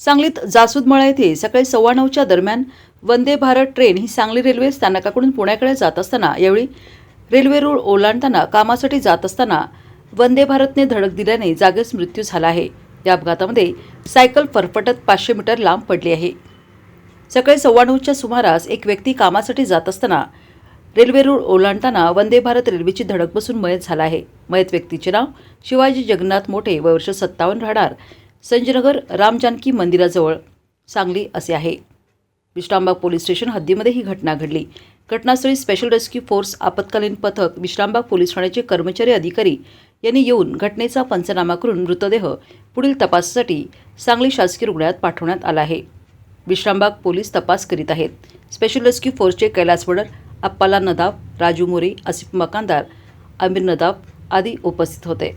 सांगलीत जासूदमळा येथे सकाळी सव्वा नऊच्या दरम्यान वंदे भारत ट्रेन ही सांगली रेल्वे स्थानकाकडून पुण्याकडे जात असताना यावेळी रेल्वे रूळ ओलांडताना कामासाठी जात असताना वंदे भारतने धडक दिल्याने जागेच मृत्यू झाला आहे. या अपघातामध्ये सायकल फरफटत पाचशे मीटर लांब पडली आहे. सकाळी सव्वा नऊच्या सुमारास एक व्यक्ती कामासाठी जात असताना रेल्वे रूळ ओलांडताना वंदे भारत रेल्वेची धडक बसून मयत झाला आहे. मयत व्यक्तीचे नाव शिवाजी जगन्नाथ मोठे वर्ष सत्तावन्न राहणार संजयनगर रामजानकी मंदिराजवळ. सांगली असे आहे. विश्रामबाग पोलीस स्टेशन हद्दीमध्ये ही घटना घडली. घटनास्थळी स्पेशल रेस्क्यू फोर्स आपत्कालीन पथक विश्रामबाग पोलीस ठाण्याचे कर्मचारी अधिकारी यांनी येऊन घटनेचा पंचनामा करून मृतदेह पुढील तपासासाठी सांगली शासकीय रुग्णालयात पाठवण्यात आला आहे. विश्रामबाग पोलीस तपास करीत आहेत. स्पेशल रेस्क्यू फोर्सचे कैलास वडर अप्पाला नदाब राजू मोरे आसिफ मकानदार आमिर नदाब आदी उपस्थित होते.